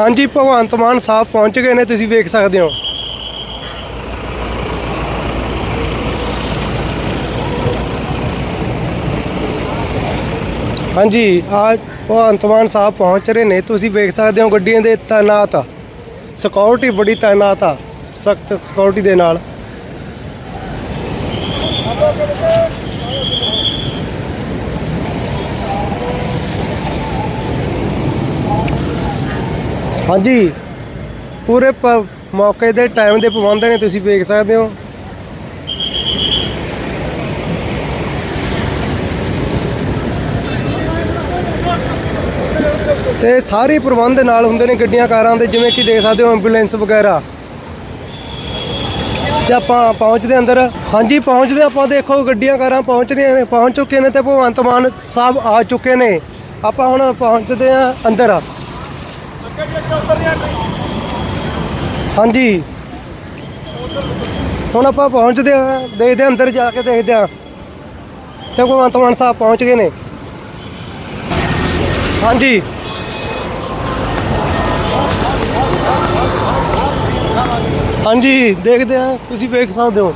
ਹਾਂਜੀ, ਭਗਵੰਤ ਮਾਨ ਸਾਹਿਬ ਪਹੁੰਚ ਗਏ ਨੇ, ਤੁਸੀਂ ਵੇਖ ਸਕਦੇ ਹੋ। ਹਾਂਜੀ, ਆ ਭਗਵੰਤ ਮਾਨ ਸਾਹਿਬ ਪਹੁੰਚ ਰਹੇ ਨੇ, ਤੁਸੀਂ ਵੇਖ ਸਕਦੇ ਹੋ ਗੱਡੀਆਂ ਦੇ ਤਾਇਨਾਤ ਆ। ਸਿਕਿਉਰਿਟੀ ਬੜੀ ਤਾਇਨਾਤ ਆ, ਸਖਤ ਸਿਕਿਉਰਿਟੀ ਦੇ ਨਾਲ। ਹਾਂਜੀ। ਪੂਰੇ ਪ- ਮੌਕੇ ਦੇ ਟਾਈਮ ਦੇ ਪਾਬੰਦ ਨੇ, ਤੁਸੀਂ ਵੇਖ ਸਕਦੇ ਹੋ। ਤੇ ਸਾਰੇ ਪ੍ਰਬੰਧ ਨਾਲ ਹੁੰਦੇ ਨੇ ਗੱਡੀਆਂ, ਕਾਰਾਂ ਦੇ, ਜਿਵੇਂ ਕਿ ਦੇਖ ਸਕਦੇ ਹੋ ਐਂਬੂਲੈਂਸ ਵਗੈਰਾ। ਤੇ ਆਪਾਂ ਪਹੁੰਚਦੇ ਅੰਦਰ। ਹਾਂਜੀ, ਪਹੁੰਚਦੇ ਆਪਾਂ, ਦੇਖੋ ਗੱਡੀਆਂ, ਕਾਰਾਂ ਪਹੁੰਚ ਰਹੀਆਂ ਨੇ। ਪਹੁੰਚ ਚੁੱਕੇ ਨੇ ਤੇ ਭਗਵੰਤ ਮਾਨ ਸਾਹਿਬ ਆ ਚੁੱਕੇ ਨੇ। ਆਪਾਂ ਹੁਣ ਪਹੁੰਚਦੇ ਆ ਅੰਦਰ। ਹਾਂਜੀ। ਹੁਣ ਆਪਾਂ ਪਹੁੰਚਦੇ ਹਾਂ, ਦੇਖਦੇ ਹਾਂ, ਅੰਦਰ ਜਾ ਕੇ ਦੇਖਦੇ ਹਾਂ। ਤੇ ਭਗਵੰਤ ਮਾਨ ਸਾਹਿਬ ਪਹੁੰਚ ਗਏ ਨੇ। ਹਾਂਜੀ। ਹਾਂਜੀ, ਦੇਖਦੇ ਆ ਤੁਸੀਂ ਵੇਖ ਸਕਦੇ ਹੋ।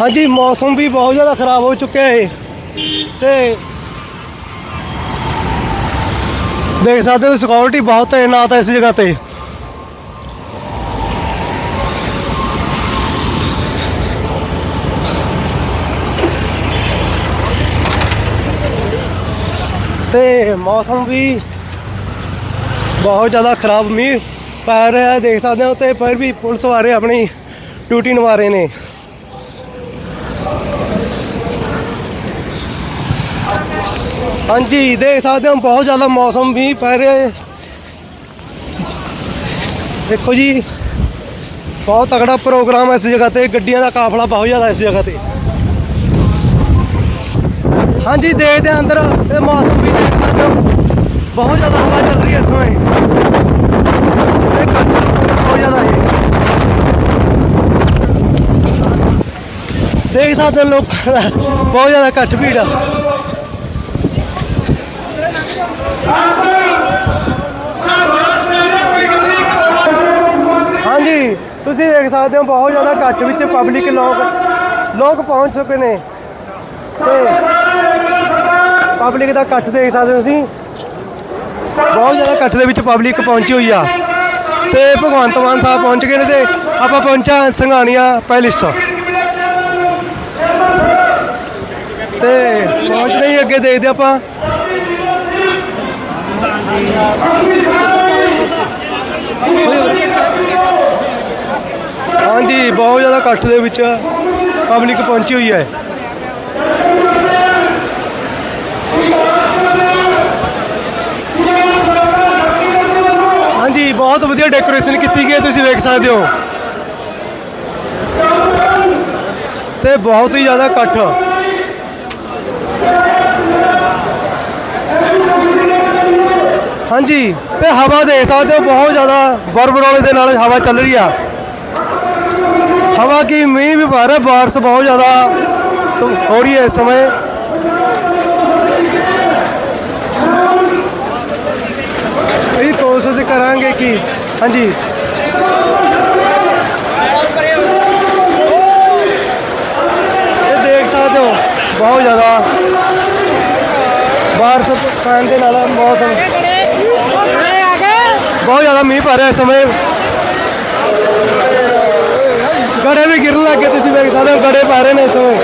ਹਾਂਜੀ, ਮੌਸਮ ਵੀ ਬਹੁਤ ਜ਼ਿਆਦਾ ਖਰਾਬ ਹੋ ਚੁੱਕਿਆ ਹੈ ਤੇ ਦੇਖ ਸਕਦੇ ਹੋ ਸਿਕਿਉਰਿਟੀ ਬਹੁਤ ਹੈ ਨਾ ਤਾਂ ਇਸ ਜਗ੍ਹਾ ਤੇ। ਮੌਸਮ ਵੀ ਬਹੁਤ ਜ਼ਿਆਦਾ ਖਰਾਬ ਮੀਂਹ ਪੈ ਰਿਹਾ ਦੇਖ ਸਕਦੇ ਹੋ ਤੇ ਫਿਰ ਵੀ ਪੁਲਿਸ ਵਾਲੇ ਆਪਣੀ ਡਿਊਟੀ ਨਿਭਾ ਰਹੇ ਨੇ। ਹਾਂਜੀ, ਦੇਖ ਸਕਦੇ ਹੋ, ਬਹੁਤ ਜ਼ਿਆਦਾ ਮੌਸਮ ਵੀ ਪੈ ਰਿਹਾ ਹੈ। ਦੇਖੋ ਜੀ, ਬਹੁਤ ਤਕੜਾ ਪ੍ਰੋਗਰਾਮ ਹੈ ਇਸ ਜਗ੍ਹਾ ਤੇ, ਗੱਡੀਆਂ ਦਾ ਕਾਫਲਾ ਬਹੁਤ ਜ਼ਿਆਦਾ ਇਸ ਜਗ੍ਹਾ ਤੇ। ਹਾਂਜੀ, ਦੇਖਦੇ ਹਾਂ ਅੰਦਰ, ਤੇ ਮੌਸਮ ਵੀ ਦੇਖ ਸਕਦੇ ਹੋ। ਬਹੁਤ ਜ਼ਿਆਦਾ ਹਵਾ ਚੱਲ ਰਹੀ ਹੈ ਇਸ ਸਮੇਂ। ਤੇ ਬਹੁਤ ਜ਼ਿਆਦਾ ਹੈ। ਦੇਖ ਸਕਦੇ ਹੋ ਲੋਕ, ਬਹੁਤ ਜ਼ਿਆਦਾ ਘੱਟ ਭੀੜ ਆ। ਹਾਂਜੀ, ਤੁਸੀਂ ਦੇਖ ਸਕਦੇ ਹੋ ਬਹੁਤ ਜ਼ਿਆਦਾ ਘੱਟ ਵਿੱਚ ਪਬਲਿਕ ਲੋਕ ਲੋਕ ਪਹੁੰਚ ਚੁੱਕੇ ਨੇ। ਤੇ ਪਬਲਿਕ ਦਾ ਇਕੱਠ ਦੇਖ ਸਕਦੇ ਹੋ ਤੁਸੀਂ। ਬਹੁਤ ਜ਼ਿਆਦਾ ਇਕੱਠ ਦੇ ਵਿੱਚ ਪਬਲਿਕ ਪਹੁੰਚੀ ਹੋਈ ਆ। ਤੇ ਭਗਵੰਤ ਮਾਨ ਸਾਹਿਬ ਪਹੁੰਚ ਗਏ ਨੇ ਤੇ ਆਪਾਂ ਪਹੁੰਚਾ ਸੰਘਾਣੀਆਂ ਪੈਲਿਸ ਤੇ ਪਹੁੰਚਦੇ ਹੀ ਅੱਗੇ ਦੇਖਦੇ ਆਪਾਂ ਹਾਂਜੀ, ਬਹੁਤ ਜ਼ਿਆਦਾ ਇਕੱਠ ਦੇ ਵਿੱਚ ਪਬਲਿਕ ਪਹੁੰਚੀ ਹੋਈ ਹੈ। ਹਾਂਜੀ, ਬਹੁਤ ਵਧੀਆ ਡੈਕੋਰੇਸ਼ਨ ਕੀਤੀ ਗਈ ਹੈ, ਤੁਸੀਂ ਵੇਖ ਸਕਦੇ ਹੋ। ਤੇ ਬਹੁਤ ਹੀ ਜ਼ਿਆਦਾ ਇਕੱਠ। ਹਾਂਜੀ, ਤੇ ਹਵਾ ਦੇਖ ਸਕਦੇ ਹੋ, ਬਹੁਤ ਜ਼ਿਆਦਾ ਬਰਬਰੋਲੇ ਦੇ ਨਾਲ ਹਵਾ ਚੱਲ ਰਹੀ ਆ। ਹਵਾ ਕੀ ਮੀਂਹ ਵੀ ਪਾ ਰਿਹਾ, ਬਾਰਿਸ਼ ਬਹੁਤ ਜ਼ਿਆਦਾ ਹੋ ਰਹੀ ਹੈ ਇਸ ਸਮੇਂ। ਇਹ ਕੋਸ਼ਿਸ਼ ਕਰਾਂਗੇ ਕਿ, ਹਾਂਜੀ। ਇਹ ਦੇਖ ਸਕਦੇ ਹੋ, ਬਹੁਤ ਜ਼ਿਆਦਾ ਬਾਰਿਸ਼ ਪੈਣ ਦੇ ਨਾਲ ਮੌਸਮ ਬਹੁਤ ਜ਼ਿਆਦਾ ਮੀਂਹ ਪੈ ਰਿਹਾ ਇਸ ਸਮੇਂ। ਗੜੇ ਵੀ ਗਿਰਨ ਲੱਗੇ ਤੁਸੀਂ ਵੇਖ ਸਕਦੇ ਹੋ, ਗੜੇ ਪੈ ਰਹੇ ਨੇ ਇਸ ਸਮੇਂ।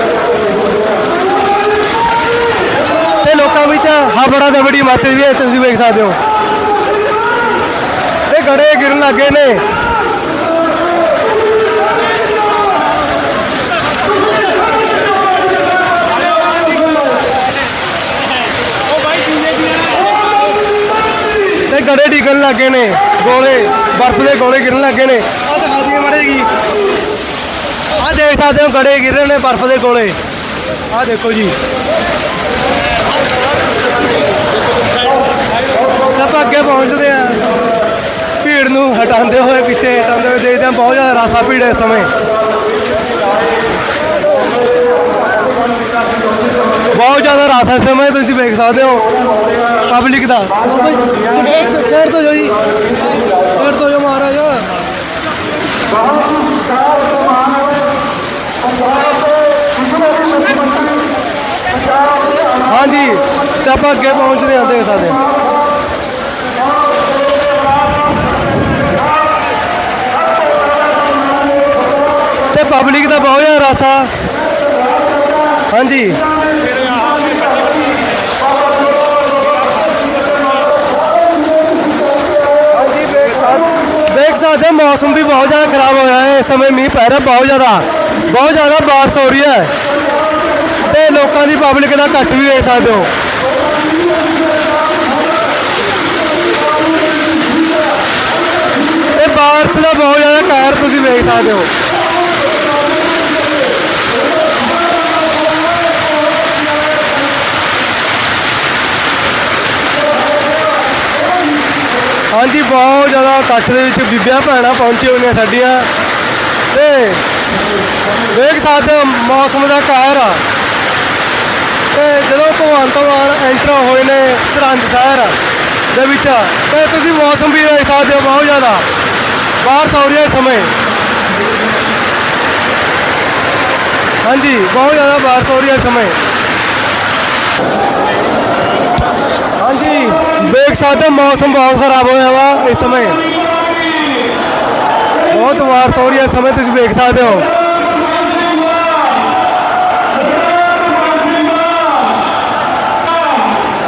ਤੇ ਲੋਕਾਂ ਵਿੱਚ ਹਬੜਾ ਤੇ ਬੜੀ ਮੱਚ ਰਹੀ ਹੈ, ਤੁਸੀਂ ਵੇਖ ਸਕਦੇ ਹੋ। ਤੇ ਗੜੇ ਗਿਰਨ ਲੱਗੇ ਨੇ। ਗੜੇ ਡਿੱਗਣ ਲੱਗੇ ਨੇ ਗੋਲੇ ਬਰਫ਼ ਦੇ ਗੋਲੇ ਗਿਰਨ ਲੱਗੇ ਨੇ। ਆਹ ਦਿਖਾ ਦਈਏ ਮੜੇਗੀ ਆਹ ਦੇਖ ਸਕਦੇ ਹੋ ਗੜੇ ਗਿਰ ਰਹੇ ਨੇ ਬਰਫ਼ ਦੇ ਗੋਲੇ। ਆਹ ਦੇਖੋ ਜੀ। ਆਪਾਂ ਅੱਗੇ ਪਹੁੰਚਦੇ ਆ ਭੀੜ ਨੂੰ ਹਟਾਉਂਦੇ ਹੋਏ ਪਿੱਛੇ ਹਟਾਉਂਦੇ ਹੋਏ ਦੇਖਦੇ ਆ ਬਹੁਤ ਜ਼ਿਆਦਾ ਰਾਸਾ ਭੀੜ ਹੈ ਇਸ ਸਮੇਂ। ਬਹੁਤ ਜ਼ਿਆਦਾ ਰਸ ਹੈ ਇਸ ਸਮੇਂ ਤੁਸੀਂ ਵੇਖ ਸਕਦੇ ਹੋ ਪਬਲਿਕ ਦਾ। ਸ਼ੇਰ ਤੋਂ ਜੀ ਤੋਂ ਜੋ ਮਹਾਰਾਜ। ਹਾਂਜੀ ਤੇ ਆਪਾਂ ਅੱਗੇ ਪਹੁੰਚਦੇ ਹਾਂ ਦੇਖ ਸਕਦੇ ਹਾਂ। ਤੇ ਪਬਲਿਕ ਦਾ ਬਹੁਤ ਜ਼ਿਆਦਾ ਰਸ ਆ। ਹਾਂਜੀ ਵੇਖ ਸਕਦੇ ਹੋ, ਮੌਸਮ ਵੀ ਬਹੁਤ ਜ਼ਿਆਦਾ ਖਰਾਬ ਹੋਇਆ ਹੈ। ਇਸ ਸਮੇਂ ਮੀਂਹ ਪੈ ਰਿਹਾ ਬਹੁਤ ਜ਼ਿਆਦਾ। ਬਹੁਤ ਜ਼ਿਆਦਾ ਬਾਰਿਸ਼ ਹੋ ਰਹੀ ਹੈ। ਤੇ ਲੋਕਾਂ ਦੀ ਪਬਲਿਕ ਦਾ ਘੱਟ ਵੀ ਵੇਖ ਸਕਦੇ ਹੋ। ਤੇ ਬਾਰਿਸ਼ ਦਾ ਬਹੁਤ ਜ਼ਿਆਦਾ ਕਹਿਰ ਤੁਸੀਂ ਵੇਖ ਸਕਦੇ ਹੋ। ਹਾਂਜੀ, ਬਹੁਤ ਜ਼ਿਆਦਾ ਇਕੱਠ ਦੇ ਵਿੱਚ ਬੀਬੀਆਂ ਭੈਣਾਂ ਪਹੁੰਚੀਆਂ ਹੋਈਆਂ ਸਾਡੀਆਂ। ਤੇ ਵੇਖ ਸਕਦੇ ਹੋ, ਮੌਸਮ ਦਾ ਕਹਿਰ ਆ। ਤੇ ਜਦੋਂ ਭਗਵੰਤ ਮਾਨ ਐਂਟਰ ਹੋਏ ਨੇ ਸਰਹੰਦ ਸ਼ਹਿਰ ਦੇ ਵਿੱਚ, ਤੇ ਤੁਸੀਂ ਮੌਸਮ ਵੀ ਦੇਖ ਸਕਦੇ ਹੋ ਬਹੁਤ ਜ਼ਿਆਦਾ। ਬਾਰਿਸ਼ ਹੋ ਰਹੀ ਹੈ ਸਮੇਂ। ਹਾਂਜੀ, ਬਹੁਤ ਜ਼ਿਆਦਾ ਬਾਰਿਸ਼ ਹੋ ਰਹੀ ਹੈ ਸਮੇਂ। ਹਾਂਜੀ ਵੇਖ ਸਕਦੇ ਹੋ, ਮੌਸਮ ਬਹੁਤ ਖਰਾਬ ਹੋਇਆ ਵਾ ਇਸ ਸਮੇਂ। ਬਹੁਤ ਵਾਰਸ਼ ਹੋ ਰਹੀ ਹੈ ਇਸ ਸਮੇਂ, ਤੁਸੀਂ ਵੇਖ ਸਕਦੇ ਹੋ।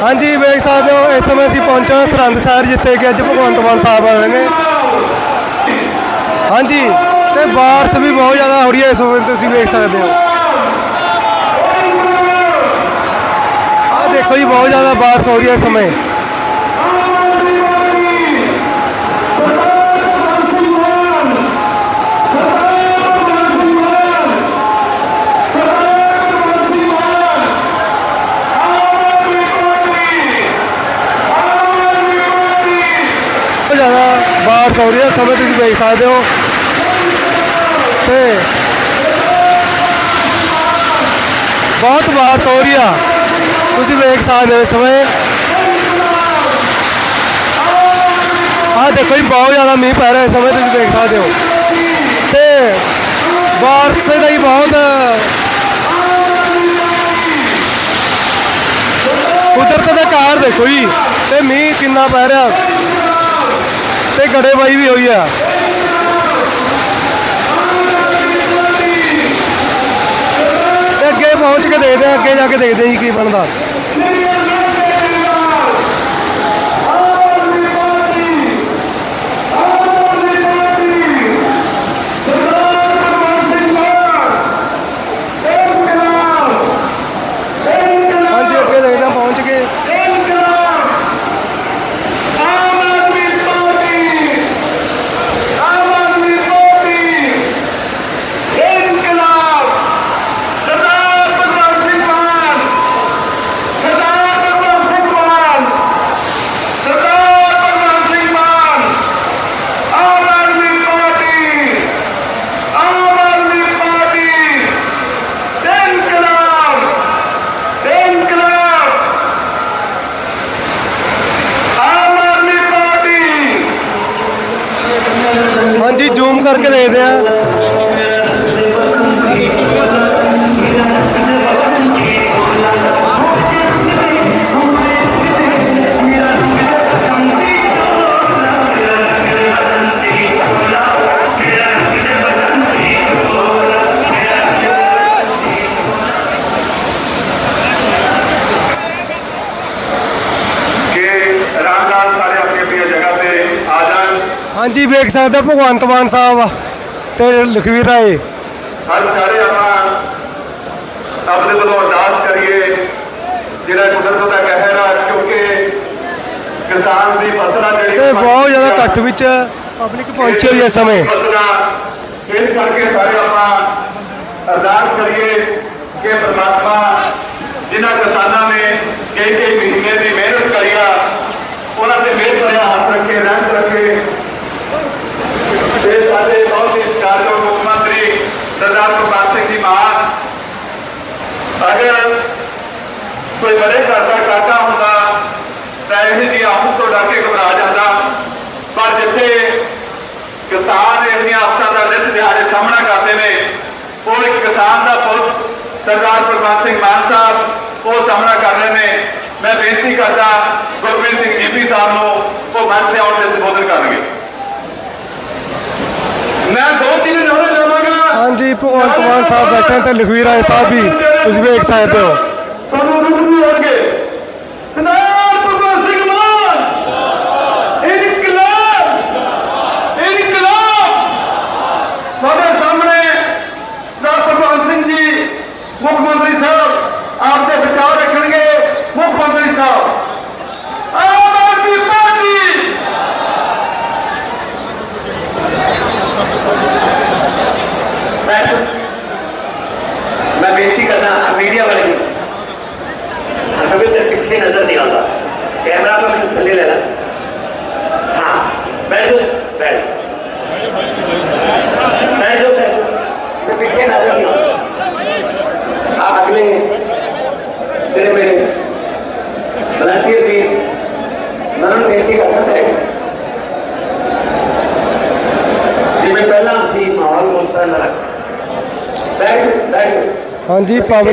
ਹਾਂਜੀ, ਵੇਖ ਸਕਦੇ ਹੋ, ਇਸ ਸਮੇਂ ਅਸੀਂ ਪਹੁੰਚੇ ਹਾਂ ਸਰਹੰਦ ਸਾਹਿਬ ਜਿੱਥੇ ਕਿ ਅੱਜ ਭਗਵੰਤ ਮਾਨ ਸਾਹਿਬ ਆਏ ਨੇ। ਹਾਂਜੀ, ਤੇ ਬਾਰਿਸ਼ ਵੀ ਬਹੁਤ ਜ਼ਿਆਦਾ ਹੋ ਰਹੀ ਹੈ ਇਸ ਸਮੇਂ, ਤੁਸੀਂ ਵੇਖ ਸਕਦੇ ਹੋ। ਆਹ ਦੇਖੋ ਜੀ, ਬਹੁਤ ਜ਼ਿਆਦਾ ਬਾਰਿਸ਼ ਹੋ ਰਹੀ ਹੈ ਇਸ ਸਮੇਂ। ਬਾਰਿਸ਼ ਹੋ ਰਹੀ ਸਮੇਂ ਤੁਸੀਂ ਵੇਖ ਸਕਦੇ ਹੋ। ਤੇ ਬਹੁਤ ਬਾਰਿਸ਼ ਹੋ ਰਹੀ ਆ ਤੁਸੀਂ ਵੇਖ ਸਕਦੇ ਹੋ ਇਸ ਸਮੇਂ। ਆਹ ਦੇਖੋ ਜੀ, ਬਹੁਤ ਜ਼ਿਆਦਾ ਮੀਂਹ ਪੈ ਰਿਹਾ ਇਸ ਸਮੇਂ ਤੁਸੀਂ ਦੇਖ ਸਕਦੇ ਹੋ। ਤੇ ਬਾਰਿਸ਼ ਦਾ ਹੀ ਬਹੁਤ ਕੁਦਰਤ ਦਾ ਕਾਰ ਦੇਖੋ ਜੀ, ਤੇ ਮੀਂਹ ਕਿੰਨਾ ਪੈ ਰਿਹਾ। ਤੇ ਗੜੇਬਾਈ ਵੀ ਹੋਈ ਆ। ਤੇ ਅੱਗੇ ਪਹੁੰਚ ਕੇ ਦੇਖਦੇ ਆ, ਅੱਗੇ ਜਾ ਕੇ ਦੇਖਦੇ ਜੀ ਕੀ ਬਣਦਾ। ਹਾਂਜੀ ਵੇਖ ਸਕਦੇ ਭਗਵੰਤ ਮਾਨ ਸਾਹਿਬ ਤੇ ਲਖਵੀਰ ਰਾਏ। ਹਰ ਸਾਰੇ ਆਪਾਂ ਆਪਣੇ ਵੱਲੋਂ ਅਰਦਾਸ ਕਰੀਏ ਜਿਹੜਾ ਕੁਦਰਤ ਦਾ ਕਹਿਰ ਆ ਕਿਉਂਕਿ ਕਿਸਾਨ ਦੀ ਫਸਲਾਂ ਜਿਹੜੀ ਤੇ ਬਹੁਤ ਜ਼ਿਆਦਾ ਇਕੱਠ ਵਿੱਚ ਪਬਲਿਕ ਪਹੁੰਚੀ ਹੋਈ ਹੈ ਇਸ ਸਮੇਂ। ਇਸ ਕਰਕੇ ਸਾਰੇ ਆਪਾਂ ਅਰਦਾਸ ਕਰੀਏ ਕਿ ਪ੍ਰਮਾਤਮਾ नामदा पुरुष सरदार प्रभात सिंह मान साहब को सामना करने में मैं बेनती करता गुरमीत सिंह जीपी साहब को मन से और संबोधन करेंगे। मैं दो तीन नौरे लवांगा हाँ जी भगवंत मान साहब बैठे थे तो लखवीरा साहब भी कुछ भी एक साथ हो। ਹਾਂਜੀ ਪਬਲਿਕ